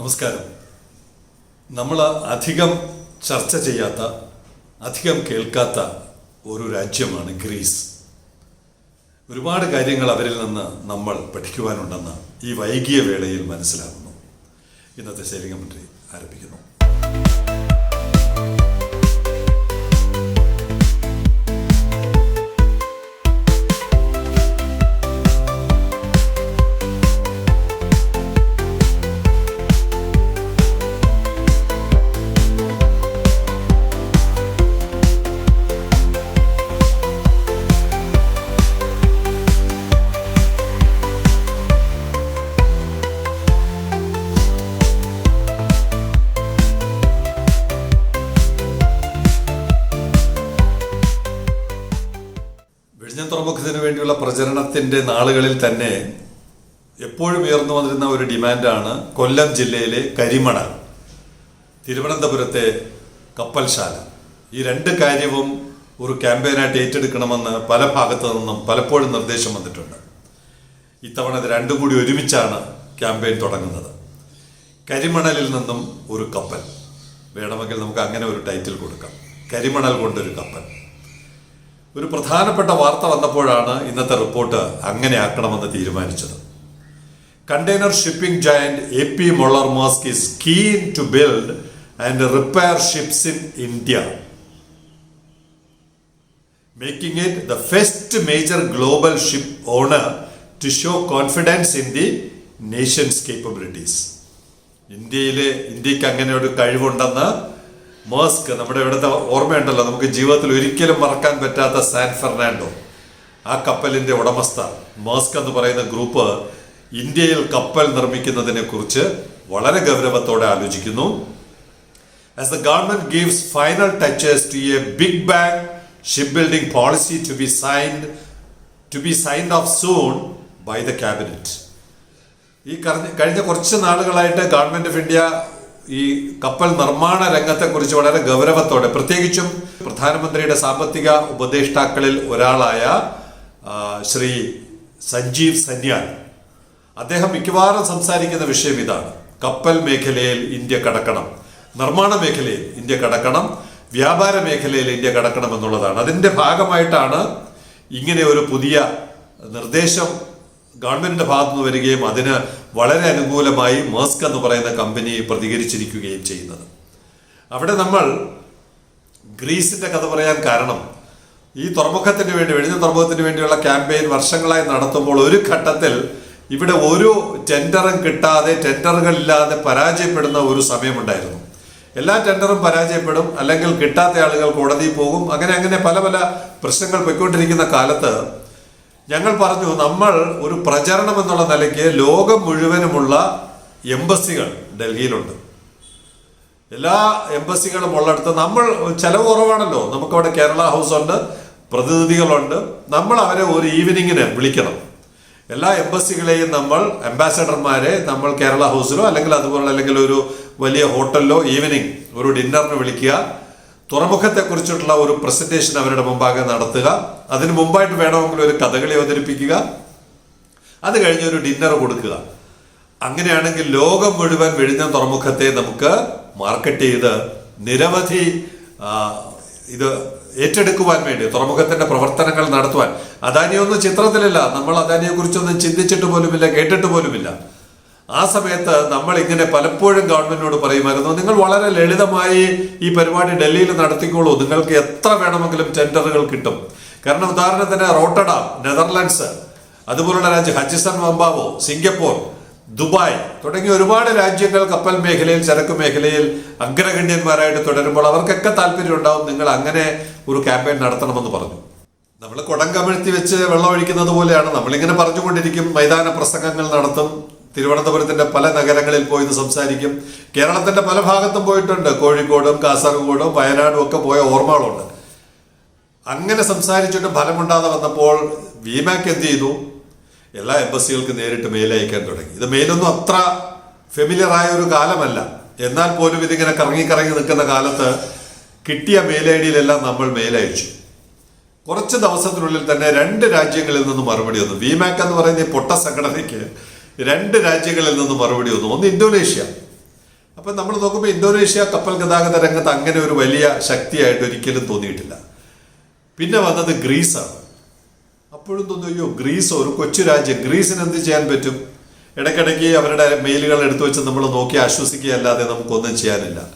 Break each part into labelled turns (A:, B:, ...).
A: നമസ്കാരം. നമ്മൾ അധികം ചർച്ച ചെയ്യാത്ത അധികം കേൾക്കാത്ത ഒരു രാജ്യമാണ് ഗ്രീസ്. ഒരുപാട് കാര്യങ്ങൾ അവരിൽ നിന്ന് നമ്മൾ പഠിക്കുവാനുണ്ടെന്ന് ഈ വൈകിയ വേളയിൽ മനസ്സിലാകുന്നു. ഇന്നത്തെ ശൈലിംഗ മന്ത്രി ആരംഭിക്കുന്നു. പ്രചരണത്തിന്റെ നാളുകളിൽ തന്നെ എപ്പോഴും ഉയർന്നു വന്നിരുന്ന ഒരു ഡിമാൻഡാണ് കൊല്ലം ജില്ലയിലെ കരിമണ തിരുവനന്തപുരത്തെ കപ്പൽശാല. ഈ രണ്ട് കാര്യവും ഒരു ക്യാമ്പയിനായിട്ട് ഏറ്റെടുക്കണമെന്ന് പല ഭാഗത്തു നിന്നും പലപ്പോഴും നിർദ്ദേശം വന്നിട്ടുണ്ട്. ഇത്തവണ ഇത് രണ്ടും കൂടി ഒരുമിച്ചാണ് ക്യാമ്പയിൻ തുടങ്ങുന്നത്. കരിമണലിൽ നിന്നും ഒരു കപ്പൽ. വേണമെങ്കിൽ നമുക്ക് അങ്ങനെ ഒരു ടൈറ്റിൽ കൊടുക്കാം. കരിമണൽ കൊണ്ടൊരു കപ്പൽ. ഒരു പ്രധാനപ്പെട്ട വാർത്ത വന്നപ്പോഴാണ് ഇന്നത്തെ റിപ്പോർട്ട് അങ്ങനെ ആക്കണമെന്ന് തീരുമാനിച്ചത്. Container shipping giant A P Moller Maersk is keen to build and repair ships in India making it the first major global ship owner to show confidence in the nation's capabilities ഇന്ത്യയിലെ ഇന്ത്യയ്ക്ക് അങ്ങനെ ഒരു കഴിവുണ്ടെന്ന് Maersk നമ്മുടെ ഇവിടുത്തെ ഓർമ്മയുണ്ടല്ലോ. നമുക്ക് ജീവിതത്തിൽ ഒരിക്കലും മറക്കാൻ പറ്റാത്ത സാൻ ഫെർണാണ്ടോ. ആ കപ്പലിന്റെ ഉടമസ്ഥ. മോസ്ക് എന്ന് പറയുന്ന ഗ്രൂപ്പ് ഇന്ത്യയിൽ കപ്പൽ നിർമ്മിക്കുന്നതിനെ കുറിച്ച് വളരെ ഗൗരവത്തോടെ ആലോചിക്കുന്നു. As the government gives final touches to a big bang ship building policy to be signed to be signed off soon by the cabinet ഈ കഴിഞ്ഞ കുറച്ച് നാളുകളായിട്ട് ഗവൺമെന്റ് ഓഫ് ഇന്ത്യ ഈ കപ്പൽ നിർമ്മാണ രംഗത്തെക്കുറിച്ച് വളരെ ഗൗരവത്തോടെ പ്രത്യേകിച്ചും പ്രധാനമന്ത്രിയുടെ സാമ്പത്തിക ഉപദേഷ്ടാക്കളിൽ ഒരാളായ ശ്രീ സഞ്ജീവ് സന്യാൽ. അദ്ദേഹം മിക്കവാറും സംസാരിക്കുന്ന വിഷയം ഇതാണ്. കപ്പൽ മേഖലയിൽ ഇന്ത്യ കടക്കണം നിർമ്മാണ മേഖലയിൽ ഇന്ത്യ കടക്കണം വ്യാപാര മേഖലയിൽ ഇന്ത്യ കടക്കണം എന്നുള്ളതാണ്. അതിന്റെ ഭാഗമായിട്ടാണ് ഇങ്ങനെ ഒരു പുതിയ നിർദ്ദേശം ഗവൺമെന്റിന്റെ ഭാഗത്തു നിന്ന് വരികയും അതിന് വളരെ അനുകൂലമായി മേസ്ക് എന്ന് പറയുന്ന കമ്പനി പ്രതികരിച്ചിരിക്കുകയും ചെയ്യുന്നത്. അവിടെ നമ്മൾ ഗ്രീസിന്റെ കഥ പറയാൻ കാരണം ഈ തുറമുഖത്തിന് വേണ്ടി വെടിഞ്ഞ തുറമുഖത്തിന് വേണ്ടിയുള്ള ക്യാമ്പയിൻ വർഷങ്ങളായി നടത്തുമ്പോൾ ഒരു ഘട്ടത്തിൽ ഇവിടെ ഒരു ടെൻഡറും കിട്ടാതെ ടെൻഡറുകളില്ലാതെ പരാജയപ്പെടുന്ന ഒരു സമയമുണ്ടായിരുന്നു. എല്ലാ ടെൻഡറും പരാജയപ്പെടും അല്ലെങ്കിൽ കിട്ടാത്ത ആളുകൾ കോടതിയിൽ പോകും. അങ്ങനെ അങ്ങനെ പല പല പ്രശ്നങ്ങൾ പൊയ്ക്കൊണ്ടിരിക്കുന്ന കാലത്ത് ഞങ്ങൾ പറഞ്ഞു നമ്മൾ ഒരു പ്രചരണം എന്നുള്ള നിലയ്ക്ക് ലോകം മുഴുവനുമുള്ള എംബസികൾ ഡൽഹിയിലുണ്ട്. എല്ലാ എംബസികളും ഉള്ളിടത്ത് നമ്മൾ ചെലവ് കുറവാണല്ലോ. നമുക്കവിടെ കേരള ഹൗസ് ഉണ്ട് പ്രതിനിധികളുണ്ട്. നമ്മൾ അവരെ ഒരു ഈവനിങ്ങിന് വിളിക്കണം. എല്ലാ എംബസികളെയും നമ്മൾ അംബാസഡർമാരെ നമ്മൾ കേരള ഹൗസിലോ അല്ലെങ്കിൽ അതുപോലെ അല്ലെങ്കിൽ ഒരു വലിയ ഹോട്ടലിലോ ഈവനിങ് ഒരു ഡിന്നറിന് വിളിക്കുക. തുറമുഖത്തെക്കുറിച്ചിട്ടുള്ള ഒരു പ്രസന്റേഷൻ അവരുടെ മുമ്പാകെ നടത്തുക. അതിന് മുമ്പായിട്ട് വേണമെങ്കിൽ ഒരു കഥകളി അവതരിപ്പിക്കുക. അത് കഴിഞ്ഞ് ഒരു ഡിന്നർ കൊടുക്കുക. അങ്ങനെയാണെങ്കിൽ ലോകം മുഴുവൻ വിഴിഞ്ഞ തുറമുഖത്തെ നമുക്ക് മാർക്കറ്റ് ചെയ്ത് നിരവധി ഇത് ഏറ്റെടുക്കുവാൻ വേണ്ടി തുറമുഖത്തിന്റെ പ്രവർത്തനങ്ങൾ നടത്തുവാൻ. അദാനിയൊന്നും ചിത്രത്തിലല്ല. നമ്മൾ അദാനിയെ കുറിച്ചൊന്നും ചിന്തിച്ചിട്ട് പോലുമില്ല കേട്ടിട്ട് പോലുമില്ല. ആ സമയത്ത് നമ്മൾ ഇങ്ങനെ പലപ്പോഴും ഗവൺമെന്റിനോട് പറയുമായിരുന്നു നിങ്ങൾ വളരെ ലളിതമായി ഈ പരിപാടി ഡൽഹിയിൽ നടത്തിക്കോളൂ. നിങ്ങൾക്ക് എത്ര വേണമെങ്കിലും ടെൻഡറുകൾ കിട്ടും. കാരണം ഉദാഹരണത്തിന് റോട്ടഡ നെതർലാൻഡ്സ് അതുപോലുള്ള രാജ്യം ഹജിസൺ മംബാവോ സിംഗപ്പൂർ ദുബായ് തുടങ്ങിയ ഒരുപാട് രാജ്യങ്ങൾ കപ്പൽ മേഖലയിൽ ചരക്ക് മേഖലയിൽ അഗ്രഗണ്യന്മാരായിട്ട് തുടരുമ്പോൾ അവർക്കൊക്കെ താല്പര്യം ഉണ്ടാവും നിങ്ങൾ അങ്ങനെ ഒരു ക്യാമ്പയിൻ നടത്തണമെന്ന് പറഞ്ഞു. നമ്മൾ കുടം കമിഴ്ത്തി വെച്ച് വെള്ളം ഒഴിക്കുന്നത് പോലെയാണ്. നമ്മളിങ്ങനെ പറഞ്ഞുകൊണ്ടിരിക്കും മൈതാന പ്രസംഗങ്ങൾ നടത്തും. തിരുവനന്തപുരത്തിന്റെ പല നഗരങ്ങളിൽ പോയി ഇത് സംസാരിക്കും. കേരളത്തിന്റെ പല ഭാഗത്തും പോയിട്ടുണ്ട്. കോഴിക്കോടും കാസർഗോഡും വയനാടും ഒക്കെ പോയ ഓർമ്മകളുണ്ട്. അങ്ങനെ സംസാരിച്ചിട്ട് ഫലമുണ്ടാതെ വന്നപ്പോൾ വിമാക്ക് എന്ത് ചെയ്തു? എല്ലാ എംബസികൾക്കും നേരിട്ട് മെയിൽ അയക്കാൻ തുടങ്ങി. ഇത് മെയിലൊന്നും അത്ര ഫെമിലിയർ ആയ ഒരു കാലമല്ല. എന്നാൽ പോലും ഇതിങ്ങനെ കറങ്ങി കറങ്ങി നിൽക്കുന്ന കാലത്ത് കിട്ടിയ മെയിൽ ഐ ഡിയിലെല്ലാം നമ്മൾ മെയിൽ അയച്ചു. കുറച്ച് ദിവസത്തിനുള്ളിൽ തന്നെ രണ്ട് രാജ്യങ്ങളിൽ നിന്ന് മറുപടി വന്നു. വിമാക്ക് എന്ന് പറയുന്ന ഈ പൊട്ട സംഘടനയ്ക്ക് രണ്ട് രാജ്യങ്ങളിൽ നിന്ന് മറുപടി വന്നു. ഒന്ന് ഇന്തോനേഷ്യ. അപ്പം നമ്മൾ നോക്കുമ്പോൾ ഇന്തോനേഷ്യ കപ്പൽ ഗതാഗത രംഗത്ത് അങ്ങനെ ഒരു വലിയ ശക്തിയായിട്ട് ഒരിക്കലും തോന്നിയിട്ടില്ല. പിന്നെ വന്നത് ഗ്രീസാണ്. അപ്പോഴും തോന്നുന്നു അയ്യോ ഗ്രീസ് ഒരു കൊച്ചു രാജ്യം. ഗ്രീസിന് എന്ത് ചെയ്യാൻ പറ്റും? ഇടയ്ക്കിടയ്ക്ക് അവരുടെ മെയിലുകൾ എടുത്തു വെച്ച് നമ്മൾ നോക്കി ആശ്വസിക്കുകയല്ലാതെ നമുക്കൊന്നും ചെയ്യാനില്ല.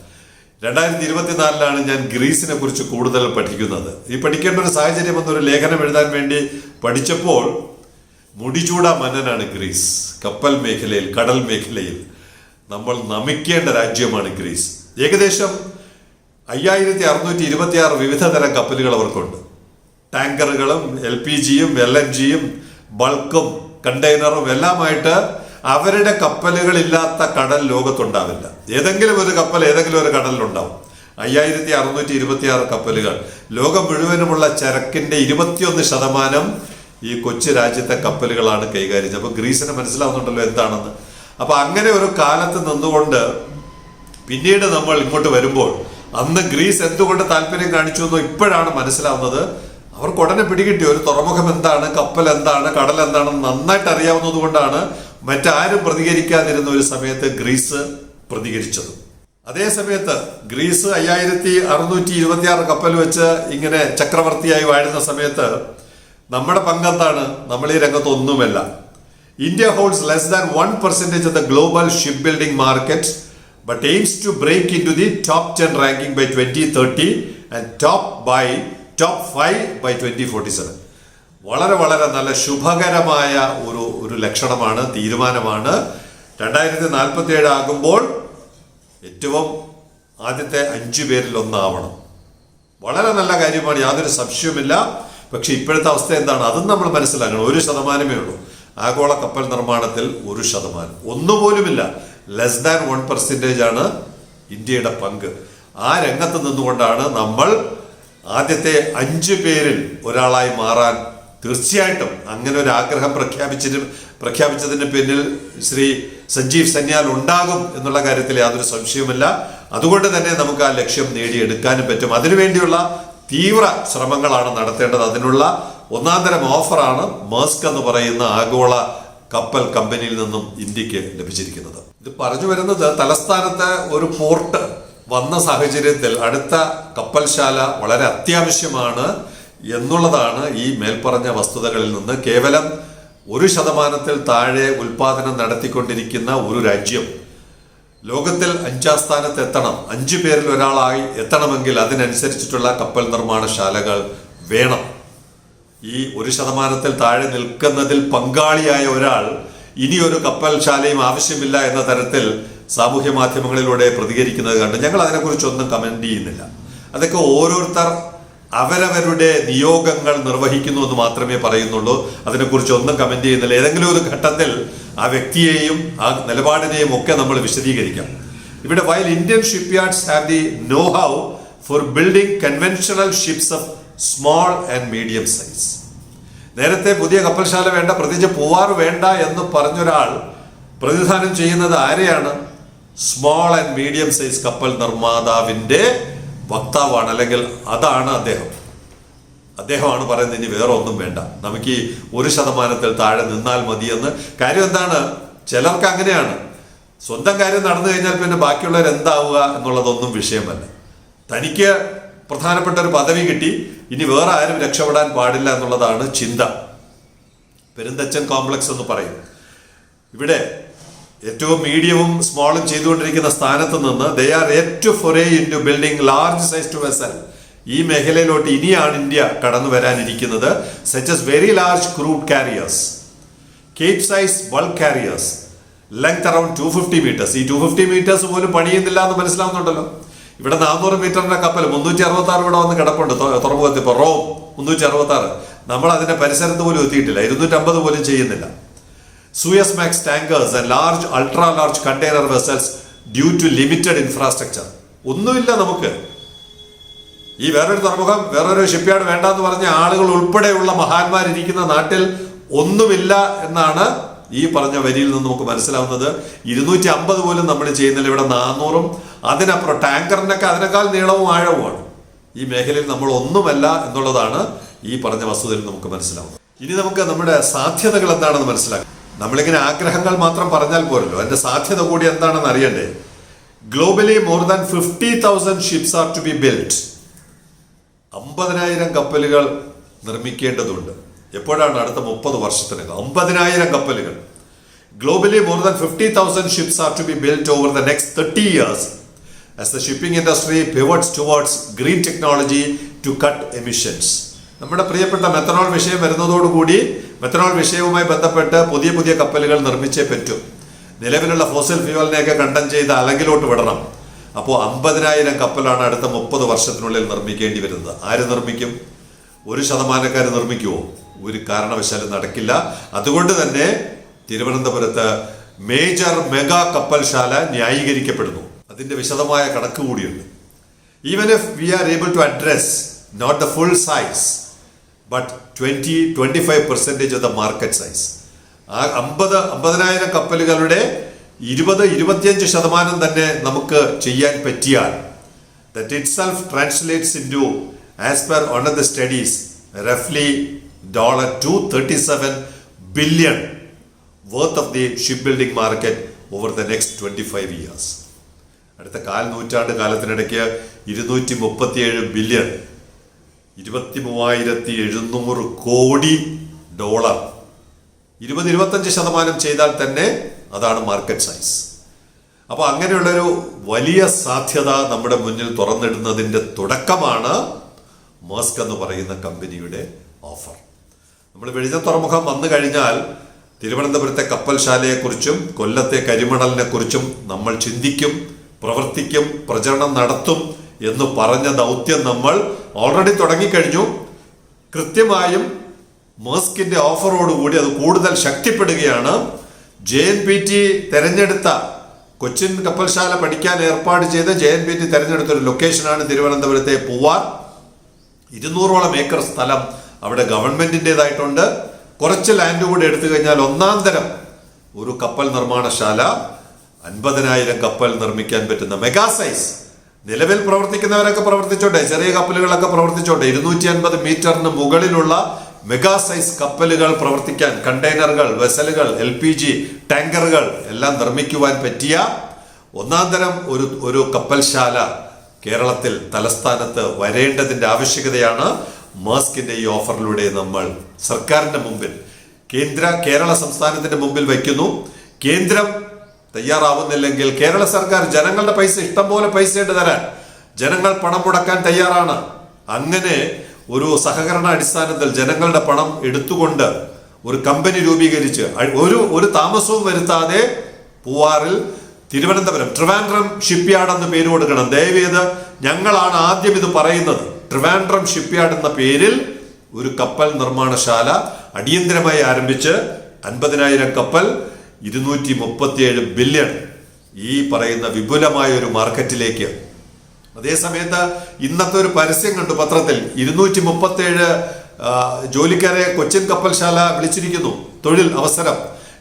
A: രണ്ടായിരത്തി ഇരുപത്തിനാലിലാണ് ഞാൻ ഗ്രീസിനെ കുറിച്ച് കൂടുതൽ പഠിക്കുന്നത്. ഈ പഠിക്കേണ്ട ഒരു സാഹചര്യം എന്നൊരു ലേഖനം എഴുതാൻ വേണ്ടി പഠിച്ചപ്പോൾ മുടിചൂട മന്നനാണ് ഗ്രീസ്. കപ്പൽ മേഖലയിൽ കടൽ മേഖലയിൽ നമ്മൾ നമിക്കേണ്ട രാജ്യമാണ് ഗ്രീസ്. ഏകദേശം അയ്യായിരത്തി അറുന്നൂറ്റി ഇരുപത്തി ആറ് വിവിധ തരം കപ്പലുകൾ അവർക്കുണ്ട്. ടാങ്കറുകളും എൽ പി ജിയും എൽ എൻ ജിയും ബൾക്കും കണ്ടെയ്നറും എല്ലാമായിട്ട് അവരുടെ കപ്പലുകളില്ലാത്ത കടൽ ലോകത്തുണ്ടാവില്ല. ഏതെങ്കിലും ഒരു കപ്പൽ ഏതെങ്കിലും ഒരു കടലിലുണ്ടാവും. അയ്യായിരത്തി അറുന്നൂറ്റി ഇരുപത്തി ആറ് കപ്പലുകൾ. ലോകം മുഴുവനുമുള്ള ചരക്കിന്റെ ഇരുപത്തിയൊന്ന് ശതമാനം ഈ കൊച്ചു രാജ്യത്തെ കപ്പലുകളാണ് കൈകാര്യം ചെയ്യുന്നത്. അപ്പൊ ഗ്രീസിന് മനസ്സിലാവുന്നുണ്ടല്ലോ എന്താണെന്ന്. അപ്പൊ അങ്ങനെ ഒരു കാലത്ത് നിന്നുകൊണ്ട് പിന്നീട് നമ്മൾ ഇങ്ങോട്ട് വരുമ്പോൾ അന്ന് ഗ്രീസ് എന്തുകൊണ്ട് താല്പര്യം കാണിച്ചു എന്നോ ഇപ്പോഴാണ് മനസ്സിലാവുന്നത്. അവർക്ക് ഉടനെ പിടികിട്ടി. ഒരു തുറമുഖം എന്താണ് കപ്പൽ എന്താണ് കടൽ എന്താണ് നന്നായിട്ട് അറിയാവുന്നത് കൊണ്ടാണ് മറ്റാരും പ്രതികരിക്കാതിരുന്ന ഒരു സമയത്ത് ഗ്രീസ് പ്രതികരിച്ചത്. അതേ സമയത്ത് ഗ്രീസ് അയ്യായിരത്തി അറുന്നൂറ്റി ഇരുപത്തിയാറ് കപ്പൽ വെച്ച് ഇങ്ങനെ ചക്രവർത്തിയായി വാഴുന്ന സമയത്ത് നമ്മുടെ പങ്കത്താണ് നമ്മൾ ഈ രംഗത്ത് ഒന്നുമല്ല. India holds less than one percentage of the global ship building market but aims to break into the top ten ranking by twenty thirty and top by top five by twenty forty seven വളരെ വളരെ നല്ല ശുഭകരമായ ഒരു ഒരു ലക്ഷണമാണ് തീരുമാനമാണ്. രണ്ടായിരത്തി നാൽപ്പത്തി ഏഴ് ആകുമ്പോൾ ഏറ്റവും ആദ്യത്തെ അഞ്ചു പേരിൽ ഒന്നാവണം വളരെ നല്ല കാര്യമാണ് യാതൊരു സംശയവുമില്ല. പക്ഷെ ഇപ്പോഴത്തെ അവസ്ഥ എന്താണ്? അതും നമ്മൾ മനസ്സിലാക്കണം. ഒരു ശതമാനമേ ഉള്ളൂ. ആഗോള കപ്പൽ നിർമ്മാണത്തിൽ ഒരു ശതമാനം. ഒന്നുപോലുമില്ല. ലെസ് ദാൻ വൺ പെർസെന്റേജ് ആണ് ഇന്ത്യയുടെ പങ്ക്. ആ രംഗത്ത് നിന്നുകൊണ്ടാണ് നമ്മൾ ആദ്യത്തെ അഞ്ച് പേരിൽ ഒരാളായി മാറാൻ തീർച്ചയായിട്ടും അങ്ങനെ ഒരു ആഗ്രഹം പ്രഖ്യാപിച്ചിട്ട് പ്രഖ്യാപിച്ചതിന് പിന്നിൽ ശ്രീ സഞ്ജീവ് സന്യാൽ ഉണ്ടാകും എന്നുള്ള കാര്യത്തിൽ യാതൊരു സംശയവുമില്ല. അതുകൊണ്ട് തന്നെ നമുക്ക് ആ ലക്ഷ്യം നേടിയെടുക്കാനും പറ്റും. അതിനുവേണ്ടിയുള്ള തീവ്ര ശ്രമങ്ങളാണ് നടത്തേണ്ടത്. അതിനുള്ള ഒന്നാം തരം ഓഫറാണ് മേസ്ക് എന്ന് പറയുന്ന ആഗോള കപ്പൽ കമ്പനിയിൽ നിന്നും ഇന്ത്യയ്ക്ക് ലഭിച്ചിരിക്കുന്നത്. ഇത് പറഞ്ഞു വരുന്നത് തലസ്ഥാനത്ത് ഒരു പോർട്ട് വന്ന സാഹചര്യത്തിൽ അടുത്ത കപ്പൽശാല വളരെ അത്യാവശ്യമാണ് എന്നുള്ളതാണ് ഈ മേൽപ്പറഞ്ഞ വസ്തുതകളിൽ നിന്ന് കേവലം ഒരു ശതമാനത്തിൽ താഴെ ഉൽപാദനം നടത്തിക്കൊണ്ടിരിക്കുന്ന ഒരു രാജ്യം. ലോകത്തിൽ അഞ്ചാം സ്ഥാനത്ത് എത്തണം. അഞ്ചു പേരിൽ ഒരാളായി എത്തണമെങ്കിൽ അതിനനുസരിച്ചിട്ടുള്ള കപ്പൽ നിർമ്മാണശാലകൾ വേണം. ഈ ഒരു ശതമാനത്തിൽ താഴെ നിൽക്കുന്നതിൽ പങ്കാളിയായ ഒരാൾ ഇനി ഒരു കപ്പൽ ശാലയും ആവശ്യമില്ല എന്ന തരത്തിൽ സാമൂഹ്യ മാധ്യമങ്ങളിലൂടെ പ്രതികരിക്കുന്നത് കണ്ട് ഞങ്ങൾ അതിനെക്കുറിച്ചൊന്നും കമന്റ് ചെയ്യുന്നില്ല. അതൊക്കെ ഓരോരുത്തർ അവരവരുടെ നിയോഗങ്ങൾ നിർവഹിക്കുന്നു എന്ന് മാത്രമേ പറയുന്നുള്ളൂ. അതിനെക്കുറിച്ച് ഒന്നും കമന്റ് ചെയ്യുന്നില്ല. ഏതെങ്കിലും ഒരു ഘട്ടത്തിൽ ആ വ്യക്തിയെയും ആ നിലപാടിനെയും ഒക്കെ നമ്മൾ വിശദീകരിക്കാം. ഇവിടെ while Indian ship yards have the know how for building conventional ships of small and medium size നേരത്തെ പുതിയ കപ്പൽശാല വേണ്ട പ്രത്യേകിച്ച് പൂവാർ വേണ്ട എന്ന് പറഞ്ഞൊരാൾ പ്രതിനിധാനം ചെയ്യുന്നത് ആരെയാണ്? സ്മോൾ ആൻഡ് മീഡിയം സൈസ് കപ്പൽ നിർമ്മാതാവിന്റെ വക്താവാണ് അല്ലെങ്കിൽ അതാണ് അദ്ദേഹം. അദ്ദേഹമാണ് പറയുന്നത് ഇനി വേറെ ഒന്നും വേണ്ട. നമുക്ക് ഈ ഒരു ശതമാനത്തിൽ താഴെ നിന്നാൽ മതിയെന്ന്. കാര്യം എന്താണ്? ചിലർക്ക് അങ്ങനെയാണ്. സ്വന്തം കാര്യം നടന്നു കഴിഞ്ഞാൽ പിന്നെ ബാക്കിയുള്ളവർ എന്താവുക എന്നുള്ളതൊന്നും വിഷയമല്ല. തനിക്ക് പ്രധാനപ്പെട്ട ഒരു പദവി കിട്ടി. ഇനി വേറെ ആരും രക്ഷപ്പെടാൻ പാടില്ല എന്നുള്ളതാണ് ചിന്ത. പെരുന്തച്ചൻ കോംപ്ലക്സ് എന്ന് പറയും. ഇവിടെ ഏറ്റവും മീഡിയവും സ്മോളും ചെയ്തുകൊണ്ടിരിക്കുന്ന സ്ഥാനത്ത് നിന്ന് they are yet foray into building large size to vessel ഈ മേഖലയിലോട്ട് ഇനിയാണ് ഇന്ത്യ കടന്നു വരാനിരിക്കുന്നത്. Such as very large crude carriers cape size bulk carriers length around two fifty metres ഈ ടു ഫിഫ്റ്റി മീറ്റേഴ്സ് പോലും പണിയുന്നില്ല എന്ന് മനസ്സിലാവുന്നുണ്ടല്ലോ. ഇവിടെ നാനൂറ് മീറ്ററിന്റെ കപ്പൽ മുന്നൂറ്റി അറുപത്തി ആറ് ഇവിടെ വന്ന് കിടപ്പുണ്ട്. തുറമുഖത്ത് ഇപ്പോൾ റോം മുന്നൂറ്റി അറുപത്തി ആറ് നമ്മൾ അതിന്റെ പരിസരത്ത് പോലും എത്തിയിട്ടില്ല. ഇരുന്നൂറ്റമ്പത് പോലും ചെയ്യുന്നില്ല. Max tankers and large ultra large container vessels due to limited infrastructure ഒന്നുമില്ല നമുക്ക്. ഈ വേറൊരു തുറമുഖം വേറൊരു ഷിപ്പ്യാർഡ് വേണ്ട എന്ന് പറഞ്ഞ ആളുകൾ ഉൾപ്പെടെയുള്ള മഹാന്മാരിരിക്കുന്ന നാട്ടിൽ ഒന്നുമില്ല എന്നാണ് ഈ പറഞ്ഞ വരിയിൽ നിന്ന് നമുക്ക് മനസ്സിലാവുന്നത്. ഇരുന്നൂറ്റി അമ്പത് പോലും നമ്മൾ ചെയ്യുന്നില്ല. ഇവിടെ നാനൂറും അതിനപ്പുറം ടാങ്കറിനൊക്കെ അതിനേക്കാൾ നീളവും ആഴവുമാണ്. ഈ മേഖലയിൽ നമ്മൾ ഒന്നുമല്ല എന്നുള്ളതാണ് ഈ പറഞ്ഞ വസ്തുതയിൽ നമുക്ക് മനസ്സിലാവുന്നത്. ഇനി നമുക്ക് നമ്മുടെ സാധ്യതകൾ എന്താണെന്ന് മനസ്സിലാക്കാം. നമ്മളിങ്ങനെ ആഗ്രഹങ്ങൾ മാത്രം പറഞ്ഞാൽ പോരല്ലോ. അതിന്റെ സാധ്യത കൂടി എന്താണെന്ന് അറിയണ്ടേ? Globally more than fifty thousand ships are to be build അമ്പതിനായിരം കപ്പലുകൾ നിർമ്മിക്കേണ്ടതുണ്ട്. എപ്പോഴാണ് അടുത്ത മുപ്പത് വർഷത്തിനകം? അമ്പതിനായിരം കപ്പലുകൾ. Globally more than fifty thousand ships are to be build over the next thirty years as the shipping industry pivots towards green technology to cut emissions നമ്മുടെ പ്രിയപ്പെട്ട മെത്തനോൾ വിഷയം വരുന്നതോടുകൂടി മെത്തനോൾ വിഷയവുമായി ബന്ധപ്പെട്ട് പുതിയ പുതിയ കപ്പലുകൾ നിർമ്മിച്ചേ പറ്റൂ. നിലവിലുള്ള ഫോസിൽ ഫ്യൂവലിനെയൊക്കെ കണ്ടം ചെയ്ത് അലങ്കിലോട്ട് വിടണം. അപ്പോൾ അമ്പതിനായിരം കപ്പലാണ് അടുത്ത മുപ്പത് വർഷത്തിനുള്ളിൽ നിർമ്മിക്കേണ്ടി വരുന്നത്. ആര് നിർമ്മിക്കും? ഒരു ശതമാനക്കാർ നിർമ്മിക്കുമോ ഒരു കാരണവശാലും നടക്കില്ല. അതുകൊണ്ട് തന്നെ തിരുവനന്തപുരത്ത് മേജർ മെഗാ കപ്പൽശാല ന്യായീകരിക്കപ്പെടുന്നു. അതിന്റെ വിശദമായ കണക്ക് കൂടിയുണ്ട്. Even if we are able to address not the full size but twenty twenty five percentage of the market size ആ അമ്പത് അമ്പതിനായിരം കപ്പലുകളുടെ ഇരുപത് ഇരുപത്തിയഞ്ച് ശതമാനം തന്നെ നമുക്ക് ചെയ്യാൻ പറ്റിയാൽ that itself translates into as per one of the studies റഫ്ലി dollar two thirty seven billion worth of the ship building market over the next twenty five years അടുത്ത കാൽ നൂറ്റാണ്ട് കാലത്തിനിടയ്ക്ക് ഇരുന്നൂറ്റി മുപ്പത്തിയേഴ് ബില്യൺ ഇരുപത്തി മൂവായിരത്തി എഴുന്നൂറ് കോടി ഡോളർ. ഇരുപത് ഇരുപത്തഞ്ച് ശതമാനം ചെയ്താൽ തന്നെ അതാണ് മാർക്കറ്റ് സൈസ് അപ്പോൾ അങ്ങനെയുള്ളൊരു വലിയ സാധ്യത നമ്മുടെ മുന്നിൽ തുറന്നിടുന്നതിന്റെ തുടക്കമാണ് മോസ്ക് എന്ന് പറയുന്ന കമ്പനിയുടെ ഓഫർ നമ്മൾ വെളിഞ്ഞ തുറമുഖം വന്നു കഴിഞ്ഞാൽ തിരുവനന്തപുരത്തെ കപ്പൽശാലയെക്കുറിച്ചും കൊല്ലത്തെ കരിമണലിനെ കുറിച്ചും നമ്മൾ ചിന്തിക്കും പ്രവർത്തിക്കും പ്രചരണം നടത്തും എന്ന് പറഞ്ഞ ദൗത്യം നമ്മൾ ഓൾറെഡി തുടങ്ങിക്കഴിഞ്ഞു. കൃത്യമായും മസ്കിന്റെ ഓഫറോടുകൂടി അത് കൂടുതൽ ശക്തിപ്പെടുകയാണ്. ജെ എൻ പി ടി തെരഞ്ഞെടുത്ത കൊച്ചിൻ കപ്പൽശാല പഠിക്കാൻ ഏർപ്പാട് ചെയ്ത ജെ എൻ പി ടി തെരഞ്ഞെടുത്ത ഒരു ലൊക്കേഷനാണ് തിരുവനന്തപുരത്തെ പൂവാർ. ഇരുന്നൂറോളം ഏക്കർ സ്ഥലം അവിടെ ഗവൺമെന്റിന്റെതായിട്ടുണ്ട് കുറച്ച് ലാൻഡ് കൂടി എടുത്തു കഴിഞ്ഞാൽ ഒന്നാം തരം ഒരു കപ്പൽ നിർമ്മാണശാല അൻപതിനായിരം കപ്പൽ നിർമ്മിക്കാൻ പറ്റുന്ന മെഗാ സൈസ് നിലവിൽ പ്രവർത്തിക്കുന്നവരൊക്കെ പ്രവർത്തിച്ചോട്ടെ ചെറിയ കപ്പലുകളൊക്കെ പ്രവർത്തിച്ചോട്ടെ. ഇരുന്നൂറ്റി അൻപത് മീറ്ററിന് മുകളിലുള്ള മെഗാ സൈസ് കപ്പലുകൾ പ്രവർത്തിക്കാൻ കണ്ടെയ്നറുകൾ വെസലുകൾ എൽ പി ജി ടാങ്കറുകൾ എല്ലാം നിർമ്മിക്കുവാൻ പറ്റിയ ഒന്നാം തരം ഒരു ഒരു കപ്പൽശാല കേരളത്തിൽ തലസ്ഥാനത്ത് വരേണ്ടതിന്റെ ആവശ്യകതയാണ് മാസ്കിന്റെ ഈ ഓഫറിലൂടെ നമ്മൾ സർക്കാരിന്റെ മുമ്പിൽ കേന്ദ്ര കേരള സംസ്ഥാനത്തിന്റെ മുമ്പിൽ വയ്ക്കുന്നു. കേന്ദ്രം തയ്യാറാവുന്നില്ലെങ്കിൽ കേരള സർക്കാർ ജനങ്ങളുടെ പൈസ ഇഷ്ടം പോലെ പൈസയുണ്ട് തരാൻ ജനങ്ങൾ പണം മുടക്കാൻ തയ്യാറാണ്. അങ്ങനെ ഒരു സഹകരണ അടിസ്ഥാനത്തിൽ ജനങ്ങളുടെ പണം എടുത്തുകൊണ്ട് ഒരു കമ്പനി രൂപീകരിച്ച് ഒരു ഒരു താമസവും വരുത്താതെ പൂവാറിൽ തിരുവനന്തപുരം ട്രിവാൻഡ്രം ഷിപ്പ്യാർഡ് എന്ന് പേര് കൊടുക്കണം. ദയവേത് ഞങ്ങളാണ് ആദ്യം ഇത് പറയുന്നത്. ട്രിവാൻഡ്രം ഷിപ്പ്യാർഡ് എന്ന പേരിൽ ഒരു കപ്പൽ നിർമ്മാണശാല അടിയന്തരമായി ആരംഭിച്ച് അൻപതിനായിരം കപ്പൽ ഇരുന്നൂറ്റി മുപ്പത്തിയേഴ് ബില്യൺ ഈ പറയുന്ന വിപുലമായ ഒരു മാർക്കറ്റിലേക്ക്. അതേസമയത്ത് ഇന്നത്തെ ഒരു പരസ്യം കണ്ടു പത്രത്തിൽ. ഇരുന്നൂറ്റി മുപ്പത്തേഴ് ജോലിക്കാരെ കൊച്ചിൻ കപ്പൽശാല വിളിച്ചിരിക്കുന്നു. തൊഴിൽ അവസരം.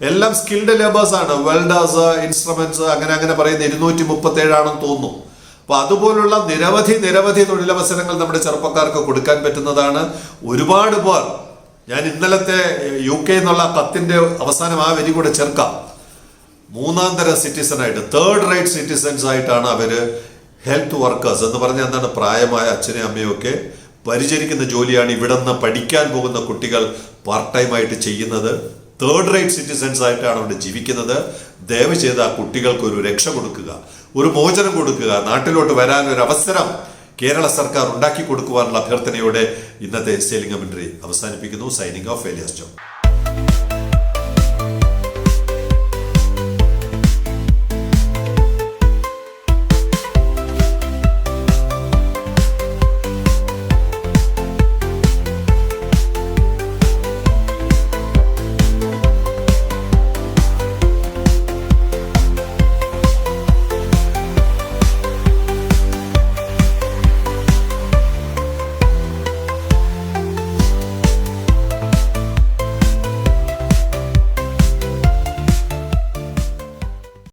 A: എല്ലാം സ്കിൽഡ് ലേബേഴ്സ് ആണ്. വെൽഡേഴ്സ് ഇൻസ്ട്രുമെന്റ്സ് അങ്ങനെ അങ്ങനെ പറയുന്ന ഇരുന്നൂറ്റി മുപ്പത്തേഴാണെന്ന് തോന്നുന്നു. അപ്പൊ അതുപോലുള്ള നിരവധി നിരവധി തൊഴിലവസരങ്ങൾ നമ്മുടെ ചെറുപ്പക്കാർക്ക് കൊടുക്കാൻ പറ്റുന്നതാണ്. ഒരുപാട് പേർ ഞാൻ ഇന്നലത്തെ യു കെ എന്നുള്ള പത്തിന്റെ അവസാനം ആ വരി കൂടെ ചേർക്കാം. മൂന്നാം തരം സിറ്റിസൺ ആയിട്ട് തേർഡ് റേറ്റ് സിറ്റിസൺസ് ആയിട്ടാണ് അവർ ഹെൽത്ത് വർക്കേഴ്സ് എന്ന് പറഞ്ഞാൽ എന്താണ് പ്രായമായ അച്ഛനെയും അമ്മയും ഒക്കെ പരിചരിക്കുന്ന ജോലിയാണ് ഇവിടെ നിന്ന് പഠിക്കാൻ പോകുന്ന കുട്ടികൾ പാർട്ട് ടൈം ആയിട്ട് ചെയ്യുന്നത്. തേർഡ് റേറ്റ് സിറ്റിസൺസ് ആയിട്ടാണ് അവിടെ ജീവിക്കുന്നത്. ദയവ് ചെയ്ത് ആ കുട്ടികൾക്ക് ഒരു രക്ഷ കൊടുക്കുക ഒരു മോചനം കൊടുക്കുക നാട്ടിലോട്ട് വരാൻ ഒരു അവസരം കേരള സർക്കാർ ഉണ്ടാക്കി കൊടുക്കുവാനുള്ള അഭ്യർത്ഥനയോടെ ഇന്നത്തെ സെയിലിംഗ് കമന്ററി അവസാനിപ്പിക്കുന്നു. Signing off Elias Joe